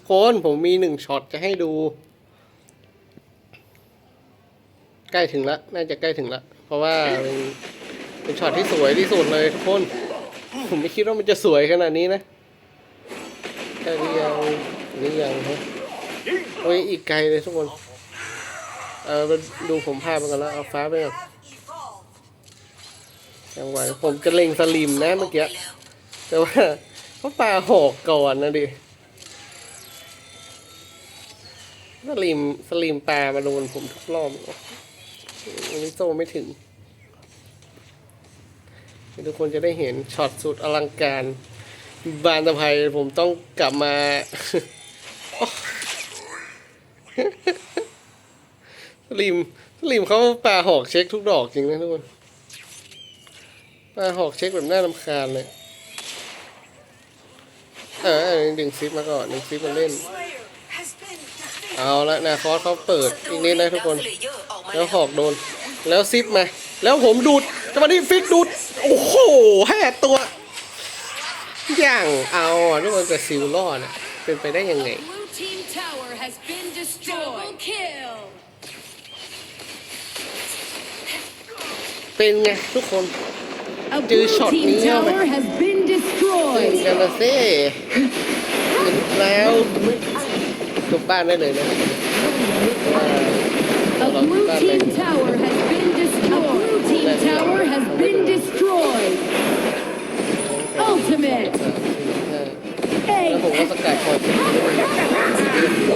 ทุกคนผมมีหนึ่งช็อตจะให้ดู ใกล้ถึงละน่าจะใกล้ถึงละเพราะว่าเป็นเป็นช็อตที่สวยที่สุดเลยทุกคน ผมไม่คิดว่ามันจะสวยขนาดนี้นะใกล้หรือยังหรือยังฮะโอ้ยอีกไกลเลยทุกคน เออมาดูผมภาพไปก่อนแล้วเอาฟ้าไปก่อนจังหวผมจะเล็งสลิมนะเมื่อกี้แต่ว่าเขาปาหอกก่อนนะดิ สลิมสลิมปามาโดนผมทุกรอบอันนี้โซ่ไม่ถึง ทุกคนจะได้เห็นช็อตสุดอลังการ บานตะไพผมต้องกลับมาสลิมสลิมเขาปลาหอกเช็คทุกดอกจริงนะทุกคนปลาหอกเช็คแบบน่ารำคาญเลยเออเออดึงซิปมาก่อนดึงซิปมาเล่น เอาละนาคอสเขาเปิดอีกนิดนะทุกคน แล้วหอกโดน แล้วซิปมา แล้วผมดูดจังหวะนี้ฟิกดูด โอ้โหแห่ตัว อย่างเอาอะทุกคนแต่ซิลรอดอะเป็นไปได้ยังไง Blue team tower has been destroyed. Double kill. เป็นไงทุกคน A Dude, blue shot team me out. tower has been เป็น destroyed. กันละเซ่เห็นแล้ว กลับบ้านได้เลยนะว่า A เราที่ blue บ้านเลย team tower has been destroyed. A blue team tower has been destroyed. Ultimate. แล้วผมก็สกัดคอ